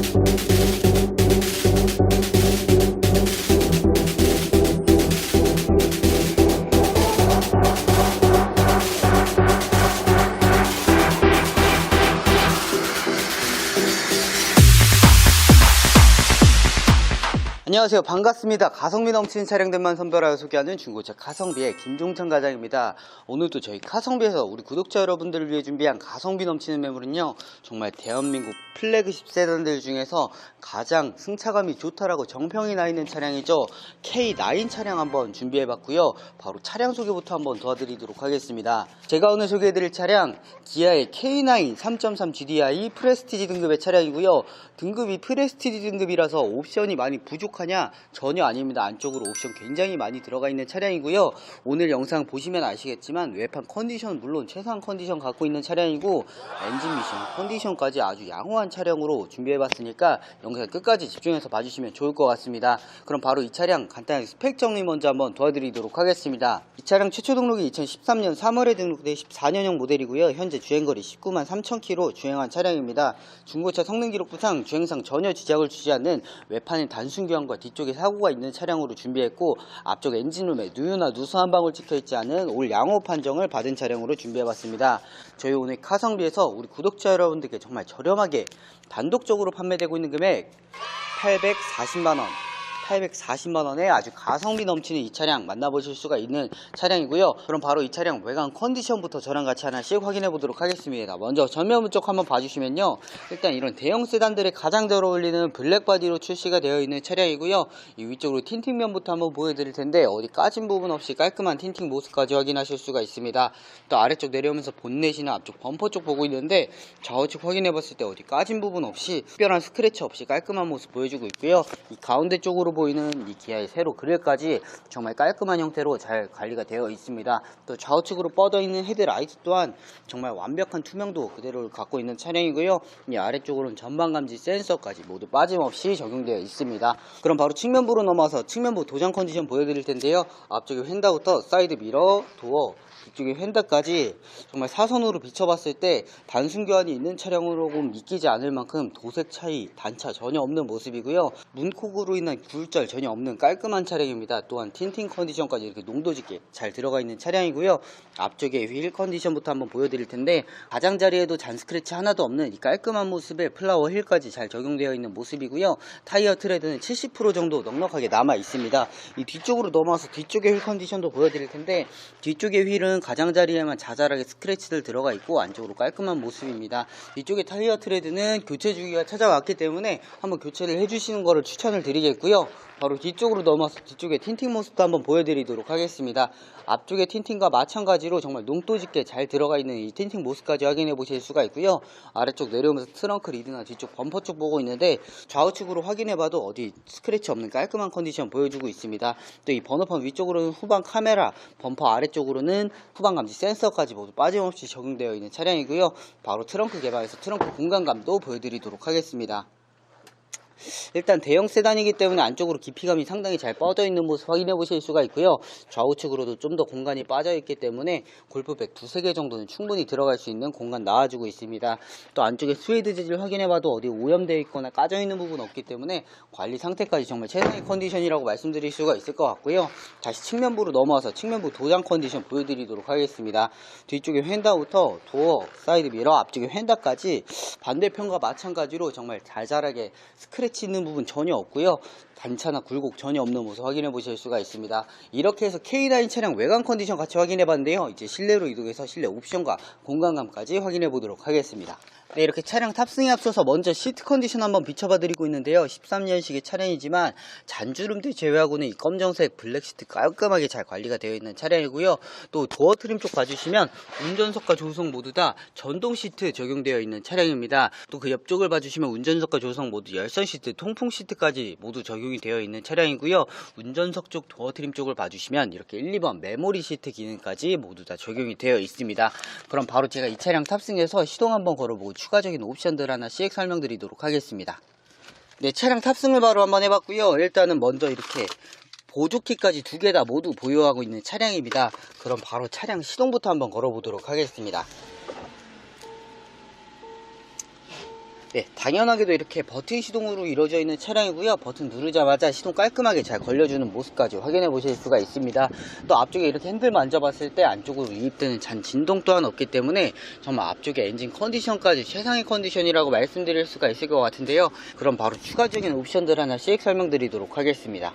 Thank you. 안녕하세요. 반갑습니다. 가성비 넘치는 차량들만 선별하여 소개하는 중고차 가성비의 김종찬 과장입니다. 오늘도 저희 가성비에서 우리 구독자 여러분들을 위해 준비한 가성비 넘치는 매물은요. 정말 대한민국 플래그십 세단들 중에서 가장 승차감이 좋다라고 정평이 나 있는 차량이죠. K9 차량 한번 준비해 봤고요. 바로 차량 소개부터 한번 도와드리도록 하겠습니다. 제가 오늘 소개해 드릴 차량 기아의 K9 3.3 GDI 프레스티지 등급의 차량이고요. 등급이 프레스티지 등급이라서 옵션이 많이 부족 하냐? 전혀 아닙니다. 안쪽으로 옵션 굉장히 많이 들어가 있는 차량이고요. 오늘 영상 보시면 아시겠지만 외판 컨디션 물론 최상 컨디션 갖고 있는 차량이고 엔진 미션 컨디션까지 아주 양호한 차량으로 준비해봤으니까 영상 끝까지 집중해서 봐주시면 좋을 것 같습니다. 그럼 바로 이 차량 간단하게 스펙 정리 먼저 한번 도와드리도록 하겠습니다. 이 차량 최초 등록이 2013년 3월에 등록돼 14년형 모델이고요. 현재 주행거리 19만 3천 킬로 주행한 차량입니다. 중고차 성능 기록부상 주행상 전혀 지적을 주지 않는 외판의 단순 교환 과 뒤쪽에 사고가 있는 차량으로 준비했고 앞쪽 엔진룸에 누유나 누수 한 방울 찍혀있지 않은 올 양호 판정을 받은 차량으로 준비해봤습니다. 저희 오늘 카성비에서 우리 구독자 여러분들께 정말 저렴하게 단독적으로 판매되고 있는 금액 840만원 840만원에 아주 가성비 넘치는 이 차량 만나보실 수가 있는 차량이고요. 그럼 바로 이 차량 외관 컨디션부터 저랑 같이 하나씩 확인해 보도록 하겠습니다. 먼저 전면부 쪽 한번 봐주시면요. 일단 이런 대형 세단들의 가장 잘 어울리는 블랙바디로 출시가 되어 있는 차량이고요. 이 위쪽으로 틴팅면부터 한번 보여드릴 텐데 어디 까진 부분 없이 깔끔한 틴팅 모습까지 확인하실 수가 있습니다. 또 아래쪽 내려오면서 본넷이나 앞쪽 범퍼 쪽 보고 있는데 좌우측 확인해 봤을 때 어디 까진 부분 없이 특별한 스크래치 없이 깔끔한 모습 보여주고 있고요. 이 가운데 쪽으로 보이는 이 기아의 세로 그릴까지 정말 깔끔한 형태로 잘 관리가 되어 있습니다. 또 좌우측으로 뻗어 있는 헤드라이트 또한 정말 완벽한 투명도 그대로 갖고 있는 차량이고요. 이 아래쪽으로는 전방 감지 센서까지 모두 빠짐없이 적용되어 있습니다. 그럼 바로 측면부로 넘어와서 측면부 도장 컨디션 보여드릴 텐데요. 앞쪽에 휀다부터 사이드 미러, 도어, 뒤쪽에 휀다까지 정말 사선으로 비춰봤을 때 단순 교환이 있는 차량으로는 믿기지 않을 만큼 도색 차이, 단차 전혀 없는 모습이고요. 문콕으로 인한 굴절 전혀 없는 깔끔한 차량입니다. 또한 틴팅 컨디션까지 이렇게 농도 짙게 잘 들어가 있는 차량이고요. 앞쪽에 휠 컨디션부터 한번 보여드릴 텐데 가장자리에도 잔 스크래치 하나도 없는 이 깔끔한 모습에 플라워 휠까지 잘 적용되어 있는 모습이고요. 타이어 트레드는 70% 정도 넉넉하게 남아 있습니다. 이 뒤쪽으로 넘어와서 뒤쪽의 휠 컨디션도 보여드릴 텐데 뒤쪽의 휠은 가장자리에만 자잘하게 스크래치들 들어가 있고 안쪽으로 깔끔한 모습입니다. 뒤쪽의 타이어 트레드는 교체 주기가 찾아왔기 때문에 한번 교체를 해주시는 것을 추천을 드리겠고요. 바로 뒤쪽으로 넘어서 뒤쪽에 틴팅 모습도 한번 보여드리도록 하겠습니다. 앞쪽의 틴팅과 마찬가지로 정말 농도 짙게 잘 들어가 있는 이 틴팅 모습까지 확인해 보실 수가 있고요. 아래쪽 내려오면서 트렁크 리드나 뒤쪽 범퍼 쪽 보고 있는데 좌우측으로 확인해 봐도 어디 스크래치 없는 깔끔한 컨디션 보여주고 있습니다. 또 이 번호판 위쪽으로는 후방 카메라, 범퍼 아래쪽으로는 후방 감지 센서까지 모두 빠짐없이 적용되어 있는 차량이고요. 바로 트렁크 개방해서 트렁크 공간감도 보여드리도록 하겠습니다. 일단 대형 세단이기 때문에 안쪽으로 깊이감이 상당히 잘 뻗어 있는 모습 확인해 보실 수가 있고요. 좌우측으로도 좀 더 공간이 빠져 있기 때문에 골프백 두세 개 정도는 충분히 들어갈 수 있는 공간 나와주고 있습니다. 또 안쪽에 스웨이드 재질 확인해 봐도 어디 오염되어 있거나 까져 있는 부분 없기 때문에 관리 상태까지 정말 최상의 컨디션이라고 말씀드릴 수가 있을 것 같고요. 다시 측면부로 넘어와서 측면부 도장 컨디션 보여드리도록 하겠습니다. 뒤쪽에 휀다부터 도어, 사이드 미러, 앞쪽에 휀다까지 반대편과 마찬가지로 정말 잘잘하게 스크래치 있는 부분 전혀 없고요. 단차나 굴곡 전혀 없는 모습 확인해 보실 수가 있습니다. 이렇게 해서 K9 차량 외관 컨디션 같이 확인해 봤는데요. 이제 실내로 이동해서 실내 옵션과 공간감까지 확인해 보도록 하겠습니다. 네, 이렇게 차량 탑승에 앞서서 먼저 시트 컨디션 한번 비춰봐 드리고 있는데요. 13년식의 차량이지만 잔주름들 제외하고는 이 검정색 블랙 시트 깔끔하게 잘 관리가 되어 있는 차량이고요. 또 도어 트림 쪽 봐주시면 운전석과 조수석 모두 다 전동 시트 적용되어 있는 차량입니다. 또 그 옆쪽을 봐주시면 운전석과 조수석 모두 열선 시트, 통풍 시트까지 모두 적용이 되어 있는 차량이고요. 운전석 쪽 도어 트림 쪽을 봐주시면 이렇게 1, 2번 메모리 시트 기능까지 모두 다 적용이 되어 있습니다. 그럼 바로 제가 이 차량 탑승해서 시동 한번 걸어보고 추가적인 옵션들 하나씩 설명드리도록 하겠습니다. 네, 차량 탑승을 바로 한번 해봤고요. 일단은 먼저 이렇게 보조키까지 두 개 다 모두 보유하고 있는 차량입니다. 그럼 바로 차량 시동부터 한번 걸어보도록 하겠습니다. 네, 당연하게도 이렇게 버튼 시동으로 이루어져 있는 차량이고요. 버튼 누르자마자 시동 깔끔하게 잘 걸려주는 모습까지 확인해 보실 수가 있습니다. 또 앞쪽에 이렇게 핸들 만져봤을 때 안쪽으로 유입되는 잔 진동 또한 없기 때문에 정말 앞쪽에 엔진 컨디션까지 최상의 컨디션이라고 말씀드릴 수가 있을 것 같은데요. 그럼 바로 추가적인 옵션들 하나씩 설명드리도록 하겠습니다.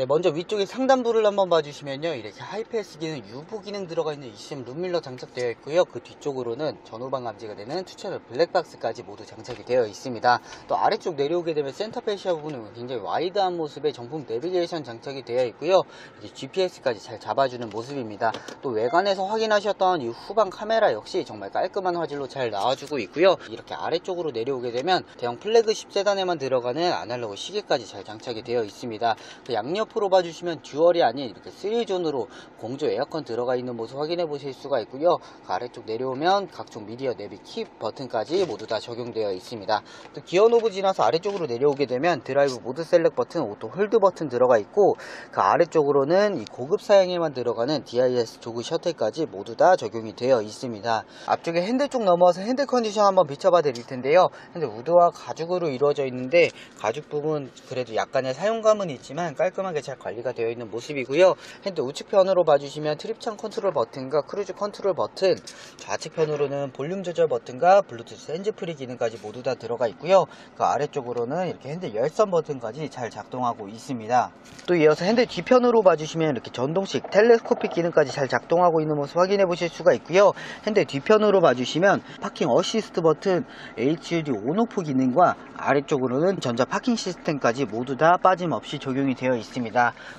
네, 먼저 위쪽에 상단부를 한번 봐주시면요. 이렇게 하이패스 기능, 유보 기능 들어가 있는 ECM 룸밀러 장착되어 있고요. 그 뒤쪽으로는 전후방 감지가 되는 투채널 블랙박스까지 모두 장착이 되어 있습니다. 또 아래쪽 내려오게 되면 센터 페시아 부분은 굉장히 와이드한 모습의 정품 내비게이션 장착이 되어 있고요. 이렇게 GPS까지 잘 잡아주는 모습입니다. 또 외관에서 확인하셨던 이 후방 카메라 역시 정말 깔끔한 화질로 잘 나와주고 있고요. 이렇게 아래쪽으로 내려오게 되면 대형 플래그십 세단에만 들어가는 아날로그 시계까지 잘 장착이 되어 있습니다. 그 양옆 으로 봐주시면 듀얼이 아닌 이렇게 3존으로 공조 에어컨 들어가 있는 모습 확인해 보실 수가 있고요. 그 아래쪽 내려오면 각종 미디어 내비 키 버튼까지 모두 다 적용되어 있습니다. 또 기어 노브 지나서 아래쪽으로 내려오게 되면 드라이브 모드 셀렉 버튼, 오토 홀드 버튼 들어가 있고 그 아래쪽으로는 이 고급 사양에만 들어가는 DIS 조그 셔틀까지 모두 다 적용이 되어 있습니다. 앞쪽에 핸들 쪽 넘어와서 핸들 컨디션 한번 비춰봐 드릴 텐데요. 핸들 우드와 가죽으로 이루어져 있는데 가죽 부분 그래도 약간의 사용감은 있지만 깔끔하게 잘 관리가 되어 있는 모습이고요. 핸들 우측편으로 봐주시면 트립창 컨트롤 버튼과 크루즈 컨트롤 버튼, 좌측편으로는 볼륨 조절 버튼과 블루투스 핸즈프리 기능까지 모두 다 들어가 있고요. 그 아래쪽으로는 이렇게 핸들 열선 버튼까지 잘 작동하고 있습니다. 또 이어서 핸들 뒤편으로 봐주시면 이렇게 전동식 텔레스코픽 기능까지 잘 작동하고 있는 모습 확인해 보실 수가 있고요. 핸들 뒤편으로 봐주시면 파킹 어시스트 버튼, HUD 온오프 기능과 아래쪽으로는 전자 파킹 시스템까지 모두 다 빠짐없이 적용이 되어 있습니다.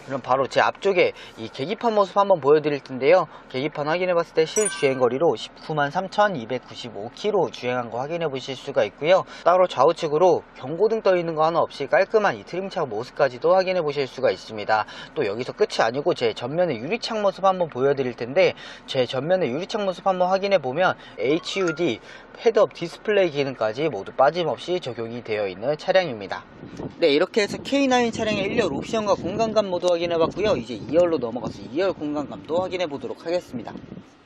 그럼 바로 제 앞쪽에 이 계기판 모습 한번 보여드릴 텐데요. 계기판 확인해 봤을 때 실 주행거리로 19만 3,295km 주행한 거 확인해 보실 수가 있고요. 따로 좌우측으로 경고등 떠 있는 거 하나 없이 깔끔한 이 트림창 모습까지도 확인해 보실 수가 있습니다. 또 여기서 끝이 아니고 제 전면의 유리창 모습 한번 보여드릴 텐데 제 전면의 유리창 모습 한번 확인해 보면 HUD 헤드업 디스플레이 기능까지 모두 빠짐없이 적용이 되어 있는 차량입니다. 네 이렇게 해서 K9 차량의 1열 옵션과 공 간감 모두 확인해 봤고요. 이제 2열로 넘어가서 2열 공간감도 확인해 보도록 하겠습니다.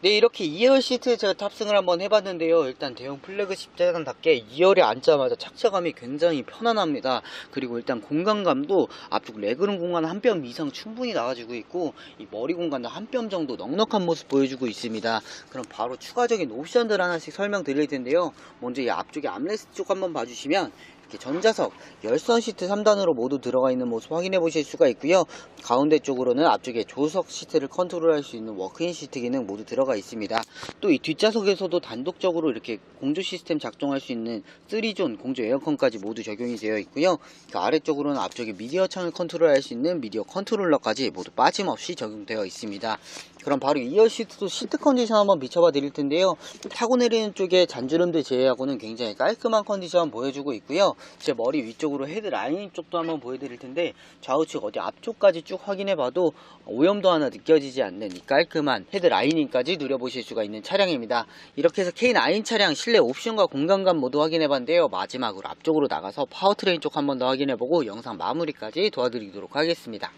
네 이렇게 2열 시트에 제가 탑승을 한번 해봤는데요 일단 대형 플래그십 세단답게 2열에 앉자마자 착차감이 굉장히 편안합니다 그리고 일단 공간감도 앞쪽 레그룸 공간 한 뼘 이상 충분히 나와주고 있고 이 머리 공간도 한 뼘 정도 넉넉한 모습 보여주고 있습니다 그럼 바로 추가적인 옵션들 하나씩 설명드릴 텐데요 먼저 이 앞쪽에 암레스트 쪽 한번 봐주시면 이렇게 전자석 열선 시트 3단으로 모두 들어가 있는 모습 확인해 보실 수가 있고요. 가운데 쪽으로는 앞쪽에 조석 시트를 컨트롤할 수 있는 워크인 시트 기능 모두 들어가 있습니다. 또 이 뒷좌석에서도 단독적으로 이렇게 공조 시스템 작동할 수 있는 3존 공조 에어컨까지 모두 적용이 되어 있고요. 그 아래쪽으로는 앞쪽에 미디어 창을 컨트롤할 수 있는 미디어 컨트롤러까지 모두 빠짐없이 적용되어 있습니다. 그럼 바로 2열 시트도 시트 컨디션 한번 비춰봐 드릴 텐데요. 타고 내리는 쪽에 잔주름들 제외하고는 굉장히 깔끔한 컨디션 보여주고 있고요. 제 머리 위쪽으로 헤드 라인 쪽도 한번 보여드릴 텐데 좌우측 어디 앞쪽까지 쭉 확인해 봐도 오염도 하나 느껴지지 않는 이 깔끔한 헤드 라이닝까지 누려보실 수가 있는 차량입니다. 이렇게 해서 K9 차량 실내 옵션과 공간감 모두 확인해 봤는데요. 마지막으로 앞쪽으로 나가서 파워트레인 쪽 한번 더 확인해 보고 영상 마무리까지 도와드리도록 하겠습니다.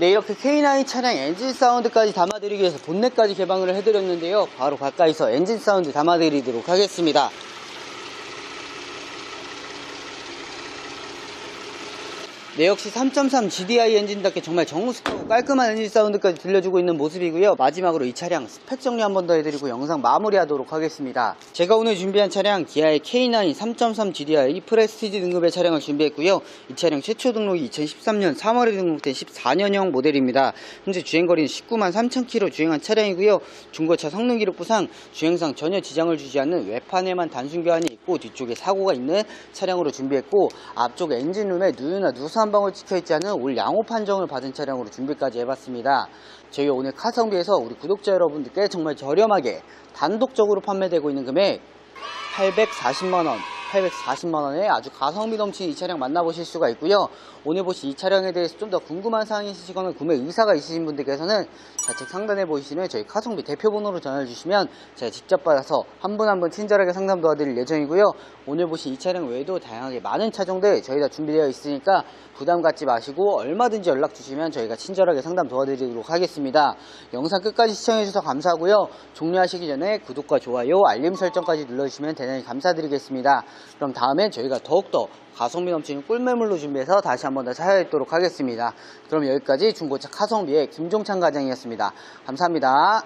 네 이렇게 K9 차량 엔진 사운드까지 담아드리기 위해서 본넷까지 개방을 해드렸는데요. 바로 가까이서 엔진 사운드 담아드리도록 하겠습니다 네 역시 3.3 GDI 엔진답게 정말 정숙하고 깔끔한 엔진 사운드까지 들려주고 있는 모습이고요. 마지막으로 이 차량 스펙 정리 한 번 더 해드리고 영상 마무리하도록 하겠습니다. 제가 오늘 준비한 차량 기아의 K9 3.3 GDI 프레스티지 등급의 차량을 준비했고요. 이 차량 최초 등록이 2013년 3월에 등록된 14년형 모델입니다. 현재 주행거리는 19만 3천 km 주행한 차량이고요. 중고차 성능 기록부상 주행상 전혀 지장을 주지 않는 외판에만 단순 교환이 있고 뒤쪽에 사고가 있는 차량으로 준비했고 앞쪽 엔진룸에 누유나 누 수한 방울 찍혀있지 않은 올 양호 판정을 받은 차량으로 준비까지 해봤습니다. 저희 오늘 카성비에서 우리 구독자 여러분들께 정말 저렴하게 단독적으로 판매되고 있는 금액 840만원 840만원에 아주 가성비 넘치는 이 차량 만나보실 수가 있고요. 오늘 보신 이 차량에 대해서 좀 더 궁금한 사항이 있으시거나 구매 의사가 있으신 분들께서는 좌측 상단에 보이시는 저희 카성비 대표번호로 전화주시면 제가 직접 받아서 한분 한 분 친절하게 상담 도와드릴 예정이고요. 오늘 보신 이 차량 외에도 다양하게 많은 차종들 저희 다 준비되어 있으니까 부담 갖지 마시고 얼마든지 연락 주시면 저희가 친절하게 상담 도와드리도록 하겠습니다. 영상 끝까지 시청해주셔서 감사하고요. 종료하시기 전에 구독과 좋아요 알림 설정까지 눌러주시면 대단히 감사드리겠습니다 그럼 다음엔 저희가 더욱더 가성비 넘치는 꿀매물로 준비해서 다시 한 번 더 찾아뵙도록 하겠습니다. 그럼 여기까지 중고차 가성비의 김종찬 과장이었습니다. 감사합니다.